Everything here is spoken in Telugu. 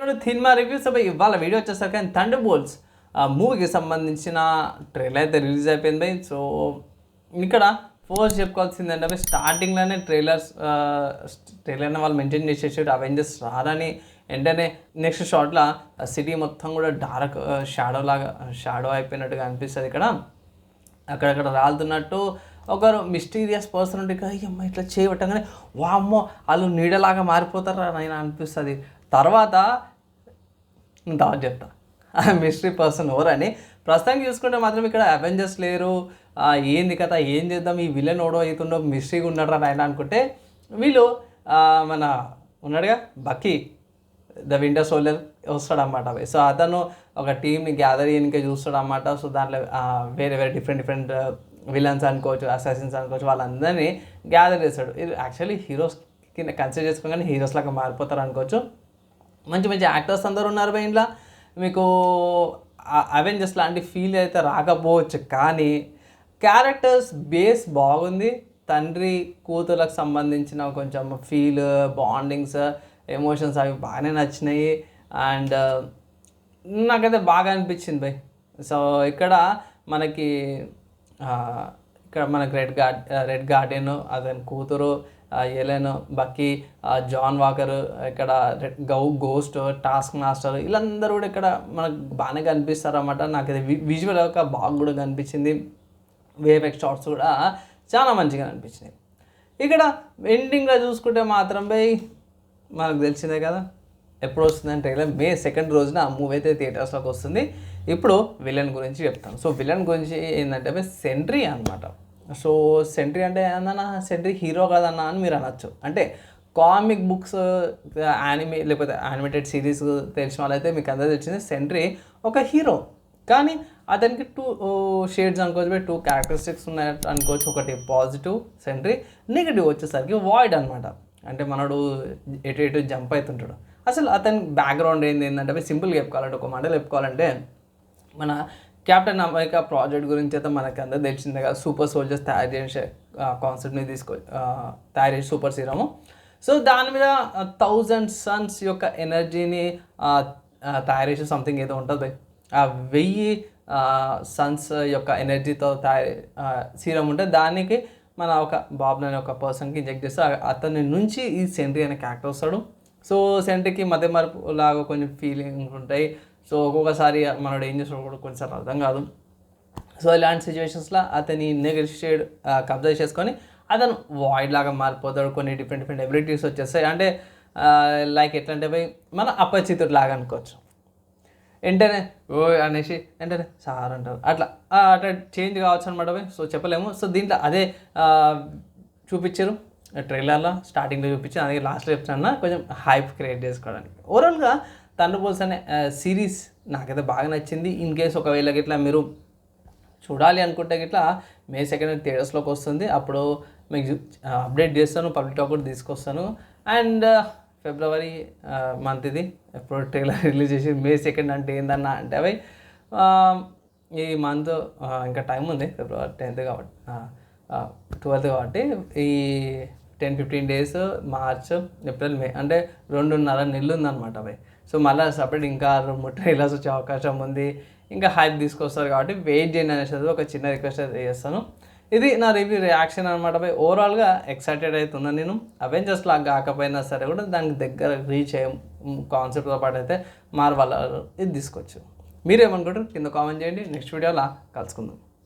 సినిమా రివ్యూస్ అబ్బాయి ఇవాళ వీడియో వచ్చేసరికి ఆయన థండర్ బోల్స్ మూవీకి సంబంధించిన ట్రైలర్ అయితే రిలీజ్ అయిపోయింది సో ఇక్కడ ఫోర్స్ చెప్పుకోవాల్సింది ఏంటంటే స్టార్టింగ్లోనే ట్రైలర్స్ ట్రైలర్ని వాళ్ళు మెయింటైన్ చేసేసాడు అవెంజర్స్ రారని వెంటనే నెక్స్ట్ షాట్లో సిటీ మొత్తం కూడా డార్క్ షాడో లాగా షాడో అయిపోయినట్టుగా అనిపిస్తుంది ఇక్కడ. అక్కడక్కడ రాలుతున్నట్టు ఒకరు మిస్టీరియస్ పర్సన్ ఉంటే అమ్మ ఇట్లా చేయబట్టగానే వామ్మో వాళ్ళు నీడలాగా మారిపోతారా? నేను అనిపిస్తుంది. తర్వాత తర్వాత చెప్తా. ఆ మిస్టరీ పర్సన్ ఎవరని ప్రస్తుతానికి చూసుకుంటే మాత్రం ఇక్కడ అవెంజర్స్ లేరు. ఏంది కదా ఏం చేద్దాం ఈ విలన్ ఓడో అవుతుండో మిస్టరీగా ఉన్నాడు రా ఆయన అనుకుంటే వీళ్ళు మన ఉన్నాడుగా బక్కీ ద వింటర్ సోల్జర్ వస్తాడనమాట సో అతను ఒక టీంని గ్యాదర్ చేయడానికి చూస్తాడనమాట సో దాంట్లో వేరే వేరే డిఫరెంట్ డిఫరెంట్ విలన్స్ అనుకోవచ్చు అసాసిన్స్ అనుకోవచ్చు వాళ్ళందరినీ గ్యాదర్ చేస్తాడు. ఇది యాక్చువల్లీ హీరోస్ కింద కన్సిడర్ చేసుకోగానే హీరోస్ లాగా మారిపోతారు అనుకోవచ్చు. మంచి మంచి యాక్టర్స్ అందరు ఉన్నారు ఇంట్లో. మీకు అవెంజర్స్ లాంటి ఫీల్ అయితే రాకపోవచ్చు కానీ క్యారెక్టర్స్ బేస్ బాగుంది. తండ్రి కూతుర్లకు సంబంధించిన కొంచెం ఫీల్ బాండింగ్స్ ఎమోషన్స్ అవి బాగానే నచ్చినాయి. అండ్ నాకైతే బాగా అనిపించింది బై. సో ఇక్కడ మనకి ఇక్కడ మనకు రెడ్ గార్డ్ రెడ్ గార్డెన్ అతని కూతురు ఎలెన్ బక్కీ జాన్ వాకర్ ఇక్కడ రెడ్ గౌ గోస్ట్ టాస్క్ మాస్టర్ వీళ్ళందరూ కూడా ఇక్కడ మనకు బాగానే కనిపిస్తారు అన్నమాట నాకు అది విజువల్ ఒక బాగా కూడా కనిపించింది. వేఫెక్ షార్ట్స్ కూడా చాలా మంచిగా అనిపించినాయి ఇక్కడ ఎండింగ్లో చూసుకుంటే మాత్రం బై మనకు తెలిసిందే కదా. ఎప్పుడు వస్తుందంటే మే సెకండ్ రోజున ఆ మూవీ అయితే థియేటర్స్లోకి వస్తుంది. ఇప్పుడు విలన్ గురించి చెప్తాను. సో విలన్ గురించి ఏంటంటే సెంట్రీ అనమాట సో సెంట్రీ అంటే ఏందన్నా సెంట్రీ హీరో కదన్నా అని మీరు అనొచ్చు. అంటే కామిక్ బుక్స్ యానిమే లేకపోతే యానిమేటెడ్ సిరీస్ తెలిసిన వాళ్ళైతే మీకు అందరూ తెలిసింది సెంట్రీ ఒక హీరో. కానీ అతనికి టూ షేడ్స్ అనుకోవచ్చు టూ క్యారెక్టరిస్టిక్స్ ఉన్నాయి అనుకోవచ్చు. ఒకటి పాజిటివ్ సెంట్రీ. నెగిటివ్ వచ్చేసరికి వాయిడ్ అనమాట అంటే మనడు ఎటు ఎటు జంప్ అవుతుంటాడు అసలు అతని బ్యాక్గ్రౌండ్ ఏంది ఏంటంటే సింపుల్గా చెప్పుకోవాలంటే ఒక మాటలు చెప్పుకోవాలంటే మన క్యాప్టెన్ అమెరికా ప్రాజెక్ట్ గురించి అయితే మనకి అందరూ తెలిసిందే కదా. సూపర్ సోల్జర్స్ తయారు చేసే కాన్సెప్ట్ని తీసుకో తయారు చేసి సూపర్ సీరము సో దాని మీద థౌజండ్ సన్స్ యొక్క ఎనర్జీని తయారు చేసే సంథింగ్ ఏదో ఉంటుంది. ఆ వెయ్యి సన్స్ యొక్క ఎనర్జీతో తయారు సీరం ఉంటే దానికి మన ఒక బాబు అనే ఒక పర్సన్కి ఇంజెక్ట్ చేస్తే అతని నుంచి ఈ సెంట్రీ అనే క్యారెక్టర్ వస్తాడు. సో సెంటర్కి మధ్య మార్పు లాగా కొంచెం ఫీలింగ్ ఉంటాయి. సో ఒక్కొక్కసారి మనోడు ఏం చేస్తాడు కూడా కొన్నిసార్లు అర్థం కాదు. సో ఇలాంటి సిచ్యువేషన్స్లో అతని నెగటివ్ కబ్జా చేసుకొని అతను వాయిడ్ లాగా మారిపోతాడు. కొన్ని డిఫరెంట్ డిఫరెంట్ ఎబిలిటీస్ వచ్చేస్తాయి. అంటే లైక్ ఎట్లా అంటే పోయి మన అపరిచితుడు లాగా అనుకోవచ్చు. వెంటనే ఓ అనేసి వెంటనే సార్ అంటారు. అట్లా అట్లా చేంజ్ కావచ్చు అనమాట పోయి. సో చెప్పలేము. సో దీంట్లో అదే చూపించారు. ట్రైలర్లో స్టార్టింగ్లో చూపించి అలాగే లాస్ట్లో చెప్తున్నా కొంచెం హైప్ క్రియేట్ చేసుకోవడానికి. ఓవరాల్గా తండ్రి పోల్స్ అనే సిరీస్ నాకైతే బాగా నచ్చింది. ఇన్ కేస్ ఒకవేళ గిట్లా మీరు చూడాలి అనుకుంటే గిట్లా మే సెకండ్ థియేటర్స్లోకి వస్తుంది. అప్పుడు మీకు అప్డేట్ చేస్తాను పబ్లిక్ టాక్ కూడా తీసుకొస్తాను. అండ్ ఫిబ్రవరి మంత్ ఇది. ఎప్పుడు ట్రైలర్ రిలీజ్ చేసి మే సెకండ్ అంటే ఏందన్న అంటే అవి ఈ మంత్ ఇంకా టైం ఉంది. ఫిబ్రవరి టెన్త్ కాబట్టి ట్వెల్త్ కాబట్టి ఈ ten fifteen days March April May అంటే రెండున్నర నెలలు ఉందన్నమాట అవి. సో మళ్ళీ సపరేట్ ఇంకా రెండు ట్రైలర్స్ వచ్చే అవకాశం ఉంది. ఇంకా హైప్ తీసుకొస్తారు కాబట్టి వెయిట్ చేయండి అనేసి ఒక చిన్న రిక్వెస్ట్ అయితే చేస్తాను. ఇది నా రివ్యూ రియాక్షన్ అనమాట పై ఓవరాల్గా ఎక్సైటెడ్ అవుతున్నాను నేను. అవెంజర్స్ లాగా కాకపోయినా సరే కూడా దానికి దగ్గర రీచ్ అయ్యే కాన్సెప్ట్తో పాటు అయితే మార్వాల ఇది తీసుకోవచ్చు. మీరేమనుకుంటారు కింద కామెంట్ చేయండి. నెక్స్ట్ వీడియోలో కలుసుకుందాం.